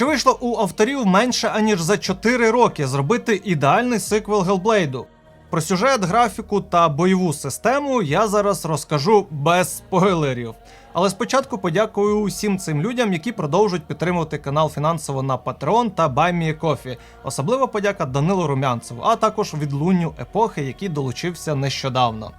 що вийшло у авторів менше аніж за 4 роки зробити ідеальний сиквел Гелблейду. Про сюжет, графіку та бойову систему я зараз розкажу без спойлерів. Але спочатку подякую усім цим людям, які продовжують підтримувати канал фінансово на Patreon та BuyMeACoffee. Особливо подяка Данилу Румянцеву, а також відлунню епохи, який долучився нещодавно.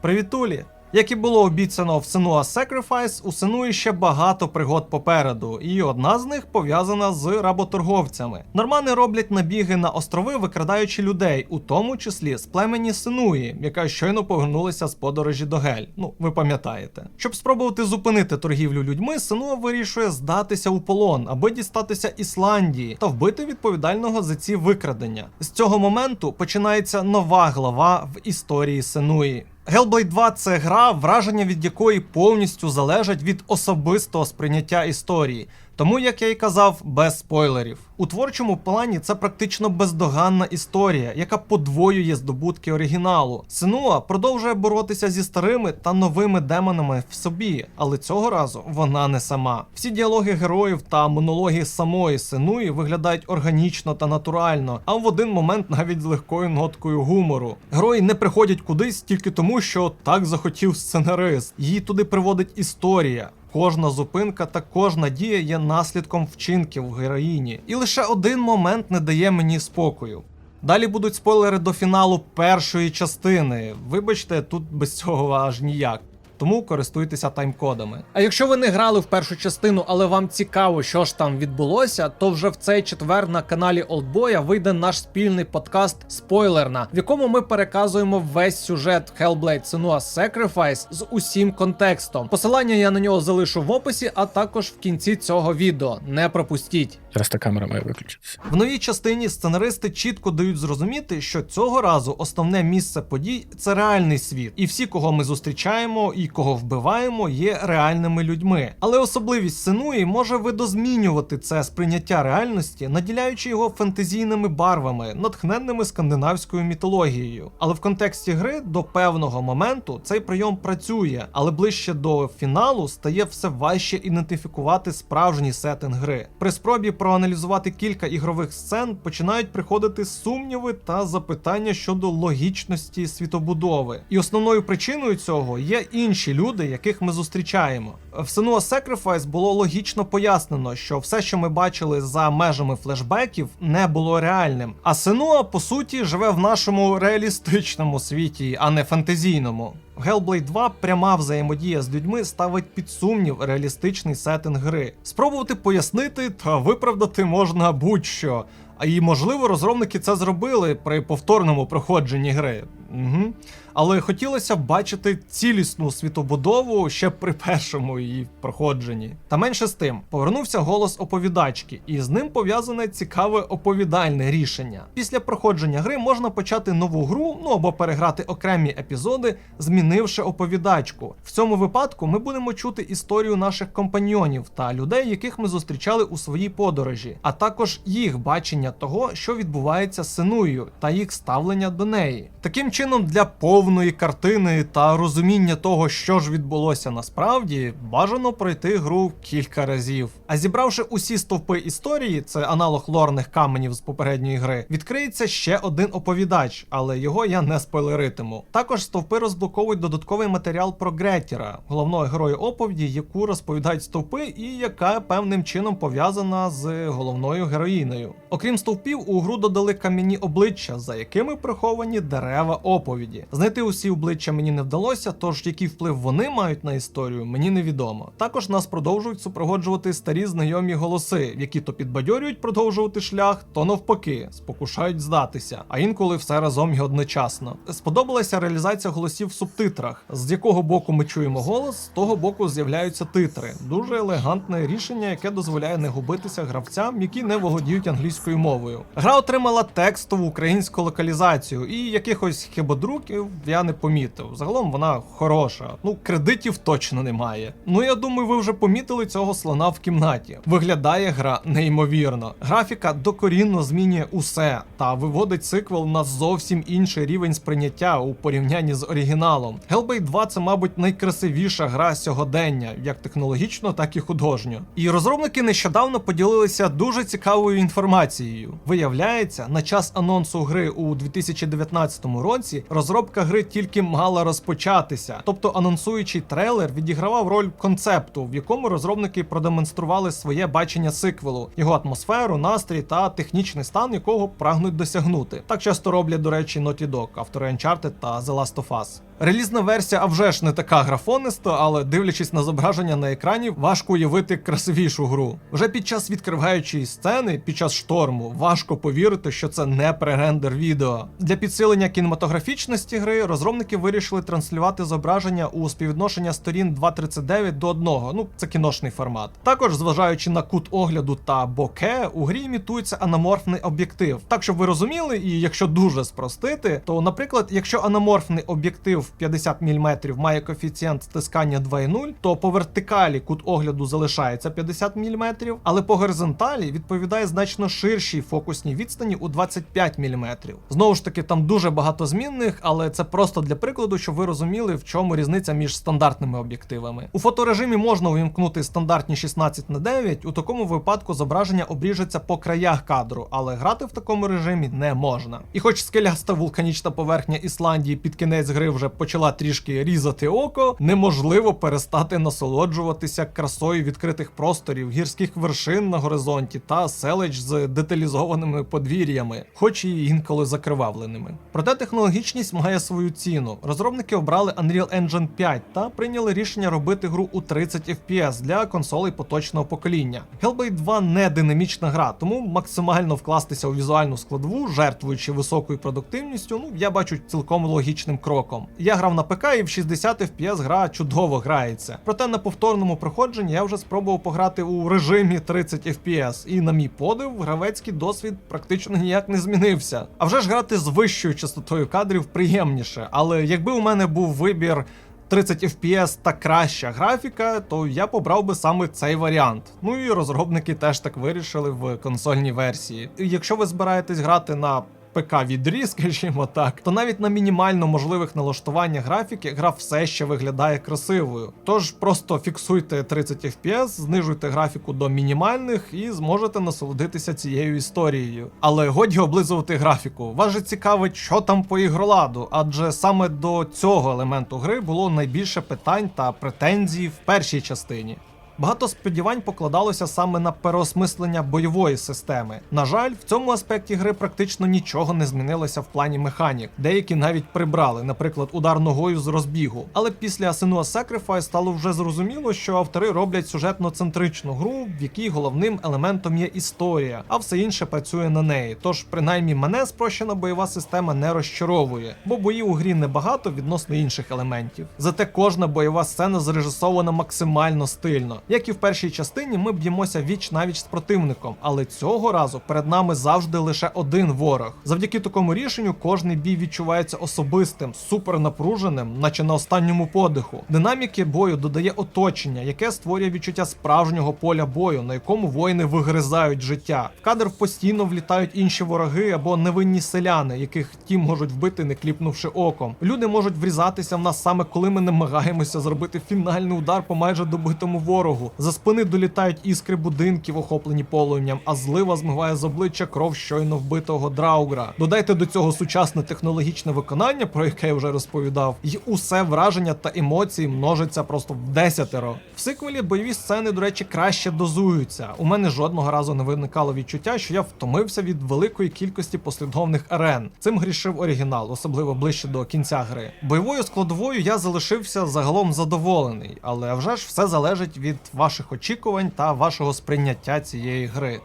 Привітулі! Як і було обіцяно в Senua Sacrifice, у Сенуї ще багато пригод попереду, і одна з них пов'язана з работорговцями. Нормани роблять набіги на острови, викрадаючи людей, у тому числі з племені Сенуї, яка щойно повернулася з подорожі до Гель. Ну, ви пам'ятаєте. Щоб спробувати зупинити торгівлю людьми, Сенуа вирішує здатися у полон, аби дістатися Ісландії та вбити відповідального за ці викрадення. З цього моменту починається нова глава в історії Сенуї. Hellblade 2 це гра, враження від якої повністю залежать від особистого сприйняття історії. Тому, як я й казав, без спойлерів. У творчому плані це практично бездоганна історія, яка подвоює здобутки оригіналу. Сенуа продовжує боротися зі старими та новими демонами в собі, але цього разу вона не сама. Всі діалоги героїв та монологи самої Сенуї виглядають органічно та натурально, а в один момент навіть з легкою ноткою гумору. Герої не приходять кудись тільки тому, що так захотів сценарист. Її туди приводить історія. Кожна зупинка та кожна дія є наслідком вчинків героїні. І лише один момент не дає мені спокою. Далі будуть спойлери до фіналу першої частини. Вибачте, тут без цього аж ніяк. Тому користуйтеся таймкодами. А якщо ви не грали в першу частину, але вам цікаво, що ж там відбулося, то вже в цей четвер на каналі Олдбоя вийде наш спільний подкаст Спойлерна, в якому ми переказуємо весь сюжет Hellblade Senua Sacrifice з усім контекстом. Посилання я на нього залишу в описі, а також в кінці цього відео. Не пропустіть. Зараз та камера має виключитися. В новій частині сценаристи чітко дають зрозуміти, що цього разу основне місце подій це реальний світ, і всі, кого ми зустрічаємо і кого вбиваємо, є реальними людьми. Але особливість Сенуї може видозмінювати це сприйняття реальності, наділяючи його фентезійними барвами, натхненними скандинавською мітологією. Але в контексті гри до певного моменту цей прийом працює, але ближче до фіналу стає все важче ідентифікувати справжній сеттинг гри. При спробі проаналізувати кілька ігрових сцен починають приходити сумніви та запитання щодо логічності світобудови. І основною причиною цього є інші люди, яких ми зустрічаємо. В Senua Sacrifice було логічно пояснено, що все, що ми бачили за межами флешбеків, не було реальним. А Senua, по суті, живе в нашому реалістичному світі, а не фантазійному. Hellblade 2 пряма взаємодія з людьми ставить під сумнів реалістичний сеттинг гри. Спробувати пояснити та виправдати можна будь-що. А і можливо розробники це зробили при повторному проходженні гри. Угу. Але хотілося б бачити цілісну світобудову ще при першому її проходженні. Та менше з тим, повернувся голос оповідачки, і з ним пов'язане цікаве оповідальне рішення. Після проходження гри можна почати нову гру, ну або переграти окремі епізоди, змінивши оповідачку. В цьому випадку ми будемо чути історію наших компаньйонів та людей, яких ми зустрічали у своїй подорожі, а також їх бачення того, що відбувається з Сенуєю та їх ставлення до неї. Таким чином, для повної картини та розуміння того, що ж відбулося насправді, бажано пройти гру кілька разів. А зібравши усі стовпи історії, це аналог лорних каменів з попередньої гри, відкриється ще один оповідач, але його я не спойлеритиму. Також стовпи розблоковують додатковий матеріал про Гретіра, головного героя оповіді, яку розповідають стовпи, і яка певним чином пов'язана з головною героїнею. Окрім стовпів, у гру додали кам'яні обличчя, за якими приховані дерева оповіді. Знайти усі обличчя мені не вдалося, тож який вплив вони мають на історію, мені невідомо. Також нас продовжують супроводжувати старі знайомі голоси, які то підбадьорюють продовжувати шлях, то навпаки, спокушають здатися, а інколи все разом і одночасно. Сподобалася реалізація голосів в субтитрах. З якого боку ми чуємо голос, з того боку з'являються титри. Дуже елегантне рішення, яке дозволяє не губитися гравцям, які не володіють англійською мовою. Гра отримала текстову українську локалізацію і якихось хибодруків я не помітив. Загалом вона хороша. Ну, кредитів точно немає. Ну я думаю, ви вже помітили цього слона в кімнаті. Виглядає гра неймовірно. Графіка докорінно змінює усе та виводить сиквел на зовсім інший рівень сприйняття у порівнянні з оригіналом. Hellblade 2 це, мабуть, найкрасивіша гра сьогодення, як технологічно, так і художньо. І розробники нещодавно поділилися дуже цікавою інформацією. Виявляється, на час анонсу гри у 2019 році розробка гри тільки мала розпочатися. Тобто анонсуючий трейлер відігравав роль концепту, в якому розробники продемонстрували своє бачення сиквелу, його атмосферу, настрій та технічний стан, якого прагнуть досягнути. Так часто роблять, до речі, Naughty Dog, автори Uncharted та The Last of Us. Релізна версія, а вже ж не така графониста, але дивлячись на зображення на екрані, важко уявити красивішу гру. Вже під час відкриваючої сцени, під час шторму, важко повірити, що це не пререндер відео. Для підсилення кінематографічності гри розробники вирішили транслювати зображення у співвідношення сторін 2.39 до 1. Ну, це кіношний формат. Також, зважаючи на кут огляду та боке, у грі імітується анаморфний об'єктив. Так, щоб ви розуміли, і якщо дуже спростити, то, наприклад, якщо анаморфний об'єктив 50 мм має коефіцієнт стискання 2,0, то по вертикалі кут огляду залишається 50 мм, але по горизонталі відповідає значно ширшій фокусній відстані у 25 мм. Знову ж таки, там дуже багато змінних, але це просто для прикладу, щоб ви розуміли, в чому різниця між стандартними об'єктивами. У фоторежимі можна увімкнути стандартні 16 на 9, у такому випадку зображення обріжеться по краях кадру, але грати в такому режимі не можна. І хоч скеляста вулканічна поверхня Ісландії під кінець гри вже почала трішки різати око, неможливо перестати насолоджуватися красою відкритих просторів, гірських вершин на горизонті та селищ з деталізованими подвір'ями, хоч і інколи закривавленими. Проте технологічність має свою ціну. Розробники обрали Unreal Engine 5 та прийняли рішення робити гру у 30 FPS для консолей поточного покоління. Hellblade 2 не динамічна гра, тому максимально вкластися у візуальну складову, жертвуючи високою продуктивністю, ну я бачу цілком логічним кроком. Я грав на ПК і в 60 FPS гра чудово грається. Проте на повторному проходженні я вже спробував пограти у режимі 30 FPS, і на мій подив, гравецький досвід практично ніяк не змінився. А вже ж грати з вищою частотою кадрів приємніше, але якби у мене був вибір. 30 FPS та краща графіка, то я побрав би саме цей варіант. Ну і розробники теж так вирішили в консольній версії. Якщо ви збираєтесь грати на ПК відрі, скажімо так, то навіть на мінімально можливих налаштуваннях графіки гра все ще виглядає красивою. Тож просто фіксуйте 30 FPS, знижуйте графіку до мінімальних і зможете насолодитися цією історією. Але годі облизувати графіку. Вас же цікавить, що там по ігроладу, адже саме до цього елементу гри було найбільше питань та претензій в першій частині. Багато сподівань покладалося саме на переосмислення бойової системи. На жаль, в цьому аспекті гри практично нічого не змінилося в плані механік. Деякі навіть прибрали, наприклад, удар ногою з розбігу. Але після Senua Sacrifice стало вже зрозуміло, що автори роблять сюжетно-центричну гру, в якій головним елементом є історія, а все інше працює на неї. Тож, принаймні, мене спрощена бойова система не розчаровує, бо боїв у грі небагато відносно інших елементів. Зате кожна бойова сцена зрежисована максимально стильно. Як і в першій частині, ми б'ємося віч навіч з противником, але цього разу перед нами завжди лише один ворог. Завдяки такому рішенню кожний бій відчувається особистим, супернапруженим, наче на останньому подиху. Динаміки бою додає оточення, яке створює відчуття справжнього поля бою, на якому воїни вигризають життя. В кадр постійно влітають інші вороги або невинні селяни, яких ті можуть вбити, не кліпнувши оком. Люди можуть врізатися в нас саме коли ми намагаємося зробити фінальний удар по майже добитому ворогу. За спини долітають іскри будинків, охоплені полум'ям, а злива змиває з обличчя кров щойно вбитого драугра. Додайте до цього сучасне технологічне виконання, про яке я вже розповідав, і усе враження та емоції множиться просто в десятеро. В сиквелі бойові сцени, до речі, краще дозуються. У мене жодного разу не виникало відчуття, що я втомився від великої кількості послідовних арен. Цим грішив оригінал, особливо ближче до кінця гри. Бойовою складовою я залишився загалом задоволений, але вже ж все залежить від ваших очікувань та вашого сприйняття цієї гри.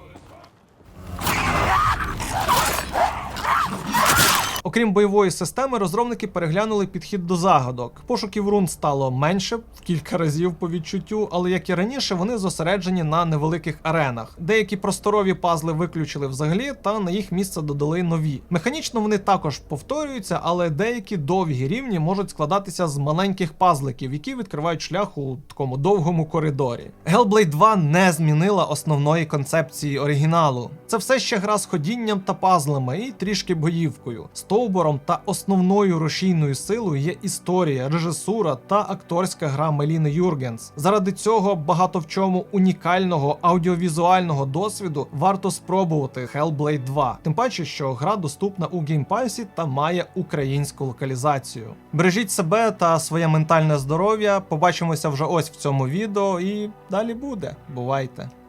Окрім бойової системи, розробники переглянули підхід до загадок. Пошуків рун стало менше в кілька разів по відчуттю, але як і раніше, вони зосереджені на невеликих аренах. Деякі просторові пазли виключили взагалі, та на їх місце додали нові. Механічно вони також повторюються, але деякі довгі рівні можуть складатися з маленьких пазликів, які відкривають шлях у такому довгому коридорі. Hellblade 2 не змінила основної концепції оригіналу. Це все ще гра з ходінням та пазлами і трішки боївкою. Стовбуром та основною рушійною силою є історія, режисура та акторська гра Меліни Юргенс. Заради цього багато в чому унікального аудіовізуального досвіду варто спробувати Hellblade 2. Тим паче, що гра доступна у геймпасі та має українську локалізацію. Бережіть себе та своє ментальне здоров'я. Побачимося вже ось в цьому відео, і далі буде. Бувайте!